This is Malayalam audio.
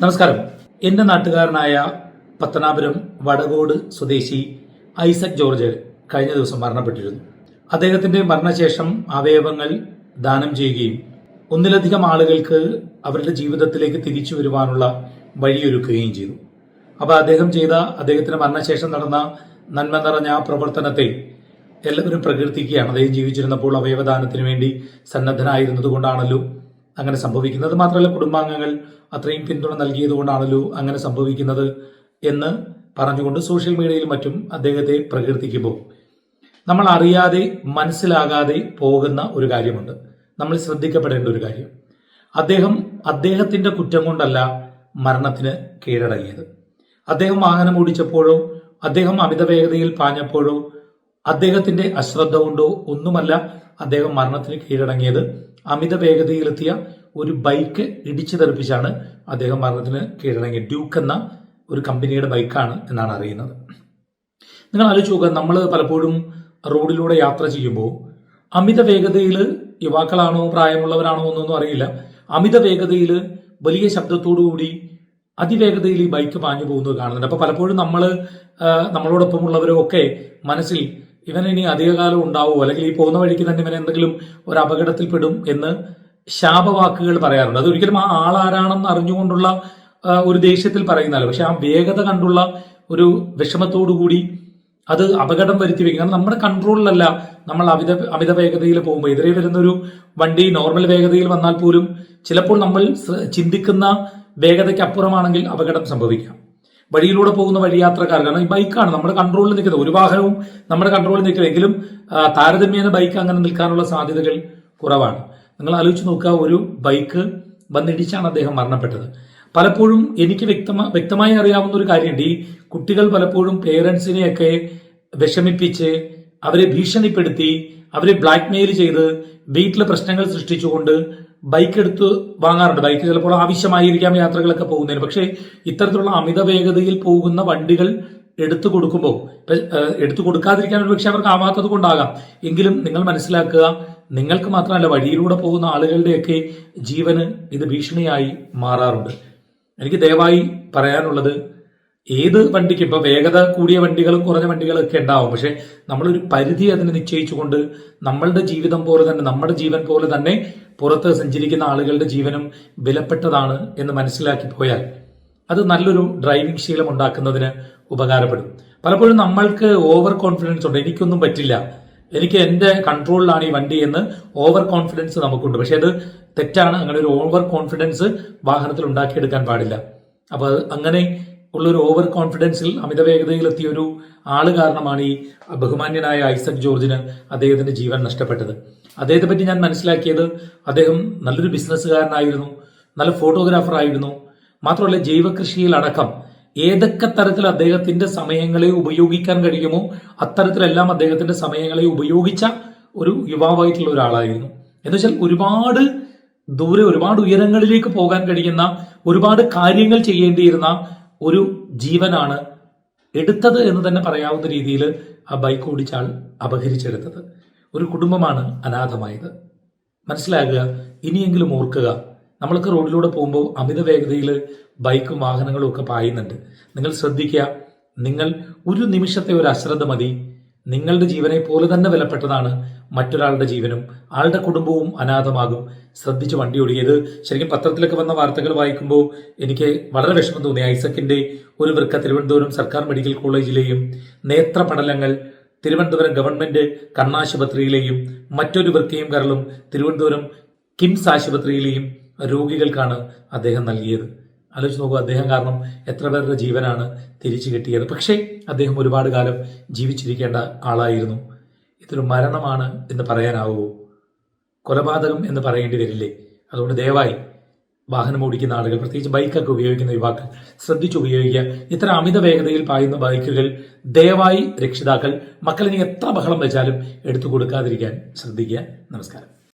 നമസ്കാരം. എന്റെ നാട്ടുകാരനായ പത്തനാപുരം വടകോട് സ്വദേശി ഐസക് ജോർജ് കഴിഞ്ഞ ദിവസം മരണപ്പെട്ടിരുന്നു. അദ്ദേഹത്തിന്റെ മരണശേഷം അവയവങ്ങൾ ദാനം ചെയ്യുകയും ഒന്നിലധികം ആളുകൾക്ക് അവരുടെ ജീവിതത്തിലേക്ക് തിരിച്ചു വരുവാനുള്ള വഴിയൊരുക്കുകയും ചെയ്തു. അപ്പോൾ അദ്ദേഹം ചെയ്ത അദ്ദേഹത്തിന്റെ മരണശേഷം നടന്ന നന്മ നിറഞ്ഞ ആ പ്രവർത്തനത്തെ എല്ലാവരും പ്രകീർത്തിക്കുകയാണ്. അദ്ദേഹം ജീവിച്ചിരുന്നപ്പോൾ അവയവദാനത്തിന് വേണ്ടി സന്നദ്ധനായിരുന്നത് കൊണ്ടാണല്ലോ അങ്ങനെ സംഭവിക്കുന്നത് മാത്രമല്ല കുടുംബാംഗങ്ങൾ അത്രയും പിന്തുണ നൽകിയത് കൊണ്ടാണല്ലോ അങ്ങനെ സംഭവിക്കുന്നത് എന്ന് പറഞ്ഞുകൊണ്ട് സോഷ്യൽ മീഡിയയിൽ മറ്റും അദ്ദേഹത്തെ പ്രകീർത്തിക്കുമ്പോൾ. നമ്മൾ അറിയാതെ മനസ്സിലാകാതെ പോകുന്ന ഒരു കാര്യമുണ്ട്. നമ്മൾ ശ്രദ്ധിക്കപ്പെടേണ്ട ഒരു കാര്യം. അദ്ദേഹം അദ്ദേഹത്തിന്റെ കുറ്റം കൊണ്ടല്ല മരണത്തിന് കീഴടങ്ങിയത്. അദ്ദേഹം വാഹനം ഓടിച്ചപ്പോഴോ അദ്ദേഹം അമിത വേഗതയിൽ പാഞ്ഞപ്പോഴോ അദ്ദേഹത്തിന്റെ അശ്രദ്ധ കൊണ്ടോ ഒന്നുമല്ല അദ്ദേഹം മരണത്തിന് കീഴടങ്ങിയത് അമിത വേഗതയിലെത്തിയ ഒരു ബൈക്ക് ഇടിച്ചു തെറിപ്പിച്ചാണ് അദ്ദേഹം മരണത്തിന് കീഴടങ്ങിയത്. ഡ്യൂക്ക് എന്ന ഒരു കമ്പനിയുടെ ബൈക്കാണ് എന്നാണ് അറിയുന്നത്. നിങ്ങൾ ആലോചിച്ച് നോക്കുക നമ്മൾ പലപ്പോഴും റോഡിലൂടെ യാത്ര ചെയ്യുമ്പോൾ അമിത വേഗതയിൽ യുവാക്കളാണോ പ്രായമുള്ളവരാണോ എന്നൊന്നും അറിയില്ല. അമിത വേഗതയിൽ വലിയ ശബ്ദത്തോടു കൂടി അതിവേഗതയിൽ ഈ ബൈക്ക് പാഞ്ഞു പോകുന്നത് കാണുന്നുണ്ട്. അപ്പോൾ പലപ്പോഴും നമ്മൾ നമ്മളോടൊപ്പം ഉള്ളവരോ ഒക്കെ മനസ്സിൽ ഇവൻ ഇനി അധികകാലം ഉണ്ടാവുമോ? അല്ലെങ്കിൽ ഈ പോകുന്ന വഴിക്ക് തന്നെ ഇവൻ എന്തെങ്കിലും ഒരു അപകടത്തിൽപ്പെടും എന്ന് ശാപവാക്കുകൾ പറയാറുണ്ട്. അത് ഒരിക്കലും ആ ആളാരാണെന്ന് അറിഞ്ഞുകൊണ്ടുള്ള ഒരു ദേഷ്യത്തിൽ പറയുന്നതല്ല. പക്ഷെ ആ വേഗത കണ്ടുള്ള ഒരു വിഷമത്തോടു കൂടി അത് അപകടം വരുത്തി വെക്കും കാരണം നമ്മുടെ കൺട്രോളിലല്ല നമ്മൾ അമിത അമിത വേഗതയിൽ പോകുമ്പോൾ. എതിരെ വരുന്നൊരു വണ്ടി നോർമൽ വേഗതയിൽ വന്നാൽ പോലും ചിലപ്പോൾ നമ്മൾ ചിന്തിക്കുന്ന വേഗതയ്ക്ക് അപ്പുറമാണെങ്കിൽ അപകടം സംഭവിക്കാം. വഴിയിലൂടെ പോകുന്ന വഴിയാത്രക്കാർ. കാരണം ഈ ബൈക്കാണ്. നമ്മുടെ കൺട്രോളിൽ നിൽക്കുന്നത്. ഒരു വാഹനവും നമ്മുടെ കൺട്രോളിൽ നിൽക്കുമെങ്കിലും താരതമ്യേന ബൈക്ക് അങ്ങനെ നിൽക്കാനുള്ള സാധ്യതകൾ കുറവാണ്. നിങ്ങൾ ആലോചിച്ച് നോക്കുക ഒരു ബൈക്ക് വന്നിടിച്ചാണ് അദ്ദേഹം മരണപ്പെട്ടത്. പലപ്പോഴും എനിക്ക് വ്യക്തമാ വ്യക്തമായി അറിയാവുന്ന ഒരു കാര്യമുണ്ട്. ഈ കുട്ടികൾ പലപ്പോഴും പേരൻസിനെയൊക്കെ വിഷമിപ്പിച്ച് അവരെ ഭീഷണിപ്പെടുത്തി അവരെ ബ്ലാക്ക്മെയിൽ ചെയ്ത് വീട്ടിലെ പ്രശ്നങ്ങൾ സൃഷ്ടിച്ചുകൊണ്ട് ബൈക്ക് എടുത്ത് വാങ്ങാറുണ്ട്. ബൈക്ക് ചിലപ്പോൾ ആവശ്യമായിരിക്കാം യാത്രകളൊക്കെ പോകുന്നതിന്. പക്ഷേ ഇത്തരത്തിലുള്ള അമിത വേഗതയിൽ പോകുന്ന വണ്ടികൾ എടുത്തു കൊടുക്കുമ്പോൾ എടുത്തു കൊടുക്കാതിരിക്കാൻ ഒരു പക്ഷെ അവർക്ക് ആവാത്തത് കൊണ്ടാകാം. എങ്കിലും നിങ്ങൾ മനസ്സിലാക്കുക നിങ്ങൾക്ക് മാത്രമല്ല വഴിയിലൂടെ പോകുന്ന ആളുകളുടെയൊക്കെ ജീവന് ഇത് ഭീഷണിയായി മാറാറുണ്ട്. എനിക്ക് ദയവായി പറയാനുള്ളത് ഏത് വണ്ടിക്ക് ഇപ്പൊ വേഗത കൂടിയ വണ്ടികളും കുറഞ്ഞ വണ്ടികളും ഒക്കെ ഉണ്ടാവും. പക്ഷെ നമ്മളൊരു പരിധി അതിനെ നിശ്ചയിച്ചുകൊണ്ട് നമ്മളുടെ ജീവിതം പോലെ തന്നെ നമ്മുടെ ജീവൻ പോലെ തന്നെ പുറത്ത് സഞ്ചരിക്കുന്ന ആളുകളുടെ ജീവനും വിലപ്പെട്ടതാണ് എന്ന് മനസ്സിലാക്കി പോയാൽ അത് നല്ലൊരു ഡ്രൈവിംഗ് ശീലം ഉണ്ടാക്കുന്നതിന് ഉപകാരപ്പെടും. പലപ്പോഴും നമ്മൾക്ക് ഓവർ കോൺഫിഡൻസ് ഉണ്ട്. എനിക്കൊന്നും പറ്റില്ല. എനിക്ക് എന്റെ കൺട്രോളിലാണ് ഈ വണ്ടി എന്ന് ഓവർ കോൺഫിഡൻസ് നമുക്കുണ്ട്. പക്ഷെ അത് തെറ്റാണ്. അങ്ങനെ ഒരു ഓവർ കോൺഫിഡൻസ് വാഹനത്തിൽ ഉണ്ടാക്കിയെടുക്കാൻ പാടില്ല. അപ്പൊ അങ്ങനെ ഉള്ള ഒരു ഓവർ കോൺഫിഡൻസിൽ അമിത വേഗതയിൽ ഒരു ആൾ കാരണമാണ് ഈ ബഹുമാന്യനായ ഐസക് ജോർജിന് അദ്ദേഹത്തിന്റെ ജീവൻ നഷ്ടപ്പെട്ടത്. അദ്ദേഹത്തെ പറ്റി ഞാൻ മനസ്സിലാക്കിയത് അദ്ദേഹം നല്ലൊരു ബിസിനസ്സുകാരനായിരുന്നു നല്ല ഫോട്ടോഗ്രാഫർ ആയിരുന്നു മാത്രമല്ല ജൈവകൃഷിയിൽ അടക്കം ഏതൊക്കെ തരത്തിൽ അദ്ദേഹത്തിന്റെ സമയങ്ങളെ ഉപയോഗിക്കാൻ കഴിയുമോ അത്തരത്തിലെല്ലാം അദ്ദേഹത്തിന്റെ സമയങ്ങളെ ഉപയോഗിച്ച ഒരു യുവാവായിട്ടുള്ള ഒരാളായിരുന്നു. എന്ന് വെച്ചാൽ ഒരുപാട് ദൂരെ ഒരുപാട് ഉയരങ്ങളിലേക്ക് പോകാൻ കഴിയുന്ന ഒരുപാട് കാര്യങ്ങൾ ചെയ്യേണ്ടിയിരുന്ന ഒരു ജീവനാണ് എടുത്തത് എന്ന് തന്നെ പറയാവുന്ന രീതിയിൽ ആ ബൈക്ക് ഓടിച്ച അപഹരിച്ചെടുത്തത്. ഒരു കുടുംബമാണ് അനാഥമായത്. മനസ്സിലാകുക ഇനിയെങ്കിലും ഓർക്കുക നമ്മൾക്ക് റോഡിലൂടെ പോകുമ്പോൾ അമിത വേഗതയിൽ ബൈക്കും വാഹനങ്ങളും ഒക്കെ പായുന്നുണ്ട്. നിങ്ങൾ ശ്രദ്ധിക്കുക നിങ്ങൾ ഒരു നിമിഷത്തെ ഒരു അശ്രദ്ധ മതി. നിങ്ങളുടെ ജീവനെ പോലെ തന്നെ വിലപ്പെട്ടതാണ് മറ്റൊരാളുടെ ജീവനും ആളുടെ കുടുംബവും അനാഥമാകും. ശ്രദ്ധിച്ച് വണ്ടി ഓടിയത്. ശരിക്കും പത്രത്തിലൊക്കെ വന്ന വാർത്തകൾ വായിക്കുമ്പോൾ എനിക്ക് വളരെ വിഷമം തോന്നി. ഐസക്കിന്റെ ഒരു വൃക്ക തിരുവനന്തപുരം സർക്കാർ മെഡിക്കൽ കോളേജിലെയും നേത്ര പടലങ്ങൾ തിരുവനന്തപുരം ഗവൺമെന്റ് കണ്ണാശുപത്രിയിലെയും മറ്റൊരു വൃക്കയും കരളും തിരുവനന്തപുരം കിംസ് ആശുപത്രിയിലെയും രോഗികൾക്കാണ് അദ്ദേഹം നൽകിയത്. ആലോചിച്ച് നോക്കുക അദ്ദേഹം കാരണം എത്ര പേരുടെ ജീവനാണ് തിരിച്ചു കിട്ടിയത്. പക്ഷേ അദ്ദേഹം ഒരുപാട് കാലം ജീവിച്ചിരിക്കേണ്ട ആളായിരുന്നു. ഇതൊരു മരണമാണ് എന്ന് പറയാനാവുമോ കൊലപാതകം എന്ന് പറയേണ്ടി വരില്ലേ? അതുകൊണ്ട് ദയവായി വാഹനം ഓടിക്കുന്ന ആളുകൾ പ്രത്യേകിച്ച് ബൈക്കൊക്കെ ഉപയോഗിക്കുന്ന യുവാക്കൾ ശ്രദ്ധിച്ചു ഉപയോഗിക്കുക. ഇത്ര അമിത വേഗതയിൽ പായുന്ന ബൈക്കുകൾ ദയവായി രക്ഷിതാക്കൾ മക്കളിനി എത്ര ബഹളം വെച്ചാലും എടുത്തു കൊടുക്കാതിരിക്കാൻ ശ്രദ്ധിക്കുക. നമസ്കാരം.